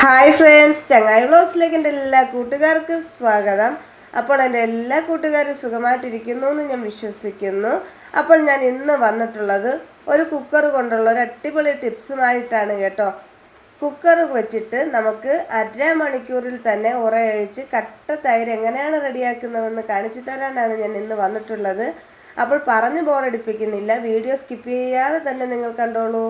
Hi friends ചങ്ങായി വ്ളോഗ്സിലേക്ക് എന്റെ എല്ലാ കൂട്ടുകാർക്കും സ്വാഗതം. അപ്പോൾ എന്റെ എല്ലാ കൂട്ടുകാരും സുഖമായിട്ടിരിക്കുന്നു എന്ന് ഞാൻ വിശ്വസിക്കുന്നു. അപ്പോൾ ഞാൻ ഇന്ന് വന്നിട്ടുള്ളത് ഒരു കുക്കർ കൊണ്ടുള്ള ഒരു അടിപൊളി ടിപ്സുമായിട്ടാണ് കേട്ടോ. കുക്കർ വെച്ചിട്ട് നമുക്ക് അര മണിക്കൂറിൽ തന്നെ ഉറയഴിച്ച് കട്ട തൈര് എങ്ങനെയാണ് റെഡിയാക്കുന്നതെന്ന് കാണിച്ചു തരാനാണ് ഞാൻ ഇന്ന് വന്നിട്ടുള്ളത്. അപ്പോൾ പറഞ്ഞ് ബോറടിപ്പിക്കുന്നില്ല വീഡിയോ സ്കിപ്പ് ചെയ്യാതെ തന്നെ നിങ്ങൾ കണ്ടോളൂ.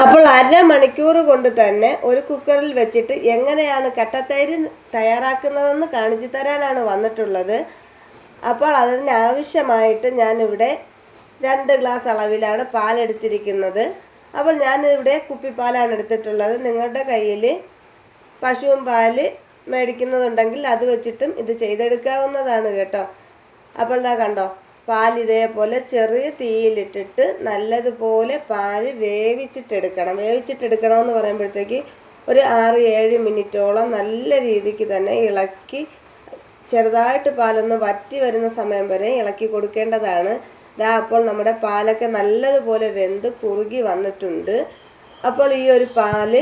അപ്പോൾ അരമണിക്കൂർ കൊണ്ട് തന്നെ ഒരു കുക്കറിൽ വെച്ചിട്ട് എങ്ങനെയാണ് കട്ടത്തൈര് തയ്യാറാക്കുന്നതെന്ന് കാണിച്ചു തരാനാണ് വന്നിട്ടുള്ളത്. അപ്പോൾ അതിന് ആവശ്യമായിട്ട് ഞാനിവിടെ രണ്ട് ഗ്ലാസ് അളവിലാണ് പാലെടുത്തിരിക്കുന്നത്. അപ്പോൾ ഞാനിവിടെ കുപ്പിപ്പാലാണ് എടുത്തിട്ടുള്ളത്. നിങ്ങളുടെ കയ്യിൽ പശുവും പാൽ മേടിക്കുന്നതുണ്ടെങ്കിൽ അത് വെച്ചിട്ടും ഇത് ചെയ്തെടുക്കാവുന്നതാണ് കേട്ടോ. അപ്പോൾ ഇതാ കണ്ടോ പാൽ ഇതേപോലെ ചെറിയ തീയിലിട്ടിട്ട് നല്ലതുപോലെ പാൽ വേവിച്ചിട്ടെടുക്കണം. വേവിച്ചിട്ടെടുക്കണം എന്ന് പറയുമ്പോഴത്തേക്ക് ഒരു ആറ് ഏഴ് മിനിറ്റോളം നല്ല രീതിക്ക് തന്നെ ഇളക്കി ചെറുതായിട്ട് പാലൊന്ന് വറ്റി വരുന്ന സമയം വരെ ഇളക്കി കൊടുക്കേണ്ടതാണ്. ദാ അപ്പോൾ നമ്മുടെ പാലൊക്കെ നല്ലതുപോലെ വെന്ത് കുറുകി വന്നിട്ടുണ്ട്. അപ്പോൾ ഈ ഒരു പാൽ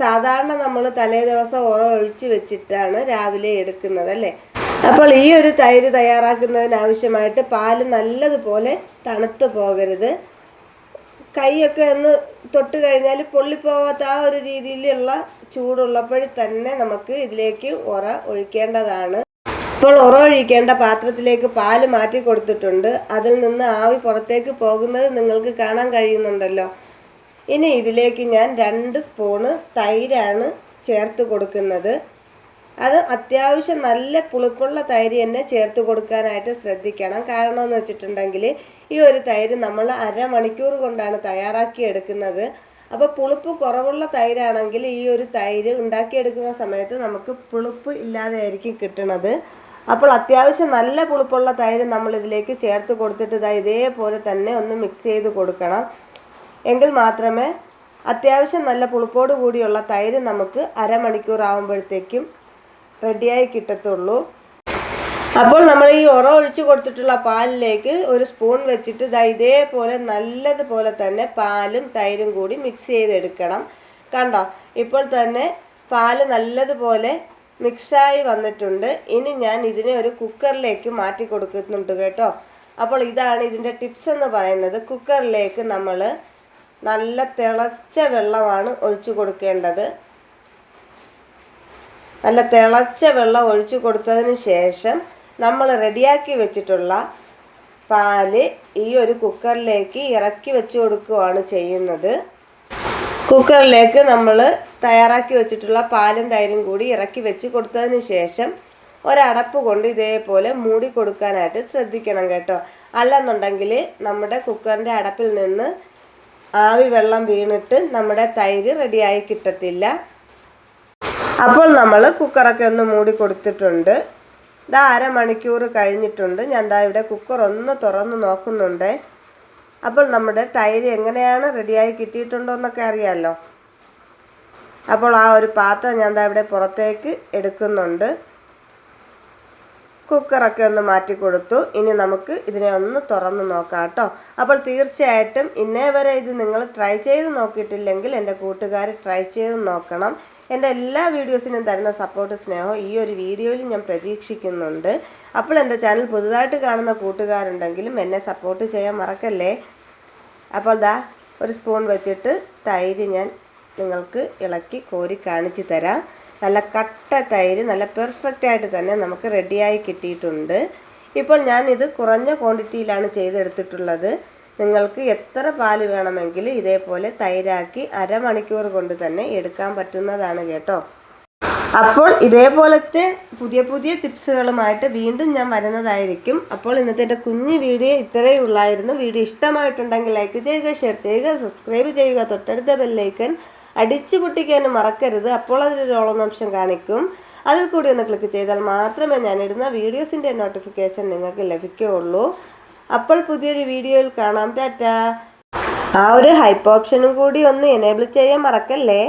സാധാരണ നമ്മൾ തലേ ദിവസം ഉറ ഒഴിച്ച് വെച്ചിട്ടാണ് രാവിലെ എടുക്കുന്നത് അല്ലേ? അപ്പോൾ ഈ ഒരു തൈര് തയ്യാറാക്കുന്നതിന് ആവശ്യമായിട്ട് പാൽ നല്ലതുപോലെ തണുത്ത് പോകരുത്. കൈയൊക്കെ ഒന്ന് തൊട്ട് കഴിഞ്ഞാൽ പൊള്ളിപ്പോവാത്ത ആ ഒരു രീതിയിലുള്ള ചൂടുള്ളപ്പോഴും തന്നെ നമുക്ക് ഇതിലേക്ക് ഉറ ഒഴിക്കേണ്ടതാണ്. ഇപ്പോൾ ഉറ ഒഴിക്കേണ്ട പാത്രത്തിലേക്ക് പാൽ മാറ്റി കൊടുത്തിട്ടുണ്ട്. അതിൽ നിന്ന് ആവി പുറത്തേക്ക് പോകുന്നത് നിങ്ങൾക്ക് കാണാൻ കഴിയുന്നുണ്ടല്ലോ. ഇനി ഇതിലേക്ക് ഞാൻ രണ്ട് സ്പൂണ് തൈരാണ് ചേർത്ത് കൊടുക്കുന്നത്. അത് അത്യാവശ്യം നല്ല പുളിപ്പുള്ള തൈര് തന്നെ ചേർത്ത് കൊടുക്കാനായിട്ട് ശ്രദ്ധിക്കണം. കാരണം എന്ന് വെച്ചിട്ടുണ്ടെങ്കിൽ ഈ ഒരു തൈര് നമ്മൾ അരമണിക്കൂർ കൊണ്ടാണ് തയ്യാറാക്കി എടുക്കുന്നത്. അപ്പോൾ പുളിപ്പ് കുറവുള്ള തൈരാണെങ്കിൽ ഈ ഒരു തൈര് ഉണ്ടാക്കിയെടുക്കുന്ന സമയത്ത് നമുക്ക് പുളിപ്പ് ഇല്ലാതെ ആയിരിക്കും കിട്ടുന്നത് അപ്പോൾ അത്യാവശ്യം നല്ല പുളിപ്പുള്ള തൈര് നമ്മൾ ഇതിലേക്ക് ചേർത്ത് കൊടുത്തിട്ട് ഇതാ ഇതേപോലെ തന്നെ ഒന്ന് മിക്സ് ചെയ്ത് കൊടുക്കണം. എങ്കിൽ മാത്രമേ അത്യാവശ്യം നല്ല പുളിപ്പോട് കൂടിയുള്ള തൈര് നമുക്ക് അരമണിക്കൂർ ആകുമ്പോഴത്തേക്കും റെഡിയായി കിട്ടത്തുള്ളൂ. അപ്പോൾ നമ്മൾ ഈ ഉറ ഒഴിച്ചു കൊടുത്തിട്ടുള്ള പാലിലേക്ക് ഒരു സ്പൂൺ വെച്ചിട്ട് ഇതാ ഇതേപോലെ നല്ലതുപോലെ തന്നെ പാലും തൈരും കൂടി മിക്സ് ചെയ്തെടുക്കണം. കണ്ടോ? ഇപ്പോൾ തന്നെ പാൽ നല്ലതുപോലെ മിക്സായി വന്നിട്ടുണ്ട്. ഇനി ഞാൻ ഇതിനെ ഒരു കുക്കറിലേക്ക് മാറ്റി കൊടുക്കുന്നുണ്ട് കേട്ടോ. അപ്പോൾ ഇതാണ് ഇതിന്റെ ടിപ്സ് എന്ന് പറയുന്നത്. കുക്കറിലേക്ക് നമ്മൾ നല്ല തിളച്ച വെള്ളമാണ് ഒഴിച്ചു കൊടുക്കേണ്ടത്. നല്ല തിളച്ച വെള്ളം ഒഴിച്ചു കൊടുത്തതിന് ശേഷം നമ്മൾ റെഡിയാക്കി വെച്ചിട്ടുള്ള പാൽ ഈ ഒരു കുക്കറിലേക്ക് ഇറക്കി വെച്ച് കൊടുക്കുകയാണ് ചെയ്യുന്നത്. കുക്കറിലേക്ക് നമ്മൾ തയ്യാറാക്കി വെച്ചിട്ടുള്ള പാലും തൈരും കൂടി ഇറക്കി വെച്ച് കൊടുത്തതിന് ശേഷം ഒരടപ്പ് കൊണ്ട് ഇതേപോലെ മൂടി കൊടുക്കാനായിട്ട് ശ്രദ്ധിക്കണം കേട്ടോ. അല്ലെന്നുണ്ടെങ്കിൽ നമ്മുടെ കുക്കറിന്റെ അടപ്പിൽ നിന്ന് ആവി വെള്ളം വീണിട്ട് നമ്മുടെ തൈര് റെഡിയായി കിട്ടത്തില്ല. അപ്പോൾ നമ്മൾ കുക്കറൊക്കെ ഒന്ന് മൂടി കൊടുത്തിട്ടുണ്ട്. ഇതാ അരമണിക്കൂർ കഴിഞ്ഞിട്ടുണ്ട്. ഞാൻ ദാ ഇവിടെ കുക്കർ ഒന്ന് തുറന്ന് നോക്കുന്നുണ്ട്. അപ്പോൾ നമ്മുടെ തൈര് എങ്ങനെയാണ് റെഡിയായി കിട്ടിയിട്ടുണ്ടോ എന്നൊക്കെ അറിയാമല്ലോ അപ്പോൾ ആ ഒരു പാത്രം ഞാൻ ദാ ഇവിടെ പുറത്തേക്ക് എടുക്കുന്നുണ്ട്. കുക്കറൊക്കെ ഒന്ന് മാറ്റി കൊടുത്തു. ഇനി നമുക്ക് ഇതിനെ ഒന്ന് തുറന്ന് നോക്കാം കേട്ടോ. അപ്പോൾ തീർച്ചയായിട്ടും ഇന്നേ വരെ ഇത് നിങ്ങൾ ട്രൈ ചെയ്ത് നോക്കിയിട്ടില്ലെങ്കിൽ എന്റെ കൂട്ടുകാർ ട്രൈ ചെയ്ത് നോക്കണം. എന്റെ എല്ലാ വീഡിയോസിനും തരുന്ന സപ്പോർട്ട് സ്നേഹം ഈ ഒരു വീഡിയോയിൽ ഞാൻ പ്രതീക്ഷിക്കുന്നുണ്ട്. അപ്പോൾ എന്റെ ചാനൽ പുതുതായിട്ട് കാണുന്ന കൂട്ടുകാരുണ്ടെങ്കിലും എന്നെ സപ്പോർട്ട് ചെയ്യാൻ മറക്കല്ലേ? അപ്പോൾ ദാ ഒരു സ്പൂൺ വെച്ചിട്ട് തൈര് ഞാൻ നിങ്ങൾക്ക് ഇളക്കി കോരി കാണിച്ചു തരാം. നല്ല കട്ട തൈര് നല്ല പെർഫെക്റ്റ് ആയിട്ട് തന്നെ നമുക്ക് റെഡിയായി കിട്ടിയിട്ടുണ്ട്. ഇപ്പോൾ ഞാൻ ഇത് കുറഞ്ഞ ക്വാണ്ടിറ്റിയിലാണ് ചെയ്തെടുത്തിട്ടുള്ളത്. നിങ്ങൾക്ക് എത്ര പാൽ വേണമെങ്കിൽ ഇതേപോലെ തൈരാക്കി അരമണിക്കൂർ കൊണ്ട് തന്നെ എടുക്കാൻ പറ്റുന്നതാണ് കേട്ടോ. അപ്പോൾ ഇതേപോലത്തെ പുതിയ പുതിയ ടിപ്സുകളുമായിട്ട് വീണ്ടും ഞാൻ വരുന്നതായിരിക്കും. അപ്പോൾ ഇന്നത്തെ എന്റെ കുഞ്ഞു വീഡിയോ ഇത്രയേ ഉള്ളായിരുന്നു. വീഡിയോ ഇഷ്ടമായിട്ടുണ്ടെങ്കിൽ ലൈക്ക് ചെയ്യുക ഷെയർ ചെയ്യുക സബ്സ്ക്രൈബ് ചെയ്യുക. തൊട്ടടുത്ത ബെല്ലൈക്കൻ അടിച്ചു പൊട്ടിക്കാനും മറക്കരുത്. അപ്പോൾ അതിലൊരു രോളനാംശം കാണിക്കും. അതിൽ കൂടി ഒന്ന് ക്ലിക്ക് ചെയ്താൽ മാത്രമേ ഞാൻ ഇടുന്ന വീഡിയോസിന്റെ നോട്ടിഫിക്കേഷൻ നിങ്ങൾക്ക് ലഭിക്കുകയുള്ളൂ. അപ്പോൾ പുതിയൊരു വീഡിയോയിൽ കാണാം. ടാറ്റ. ആ ഒരു ഹൈപ്പ് ഓപ്ഷനും കൂടി ഒന്ന് എനേബിൾ ചെയ്യാൻ മറക്കല്ലേ?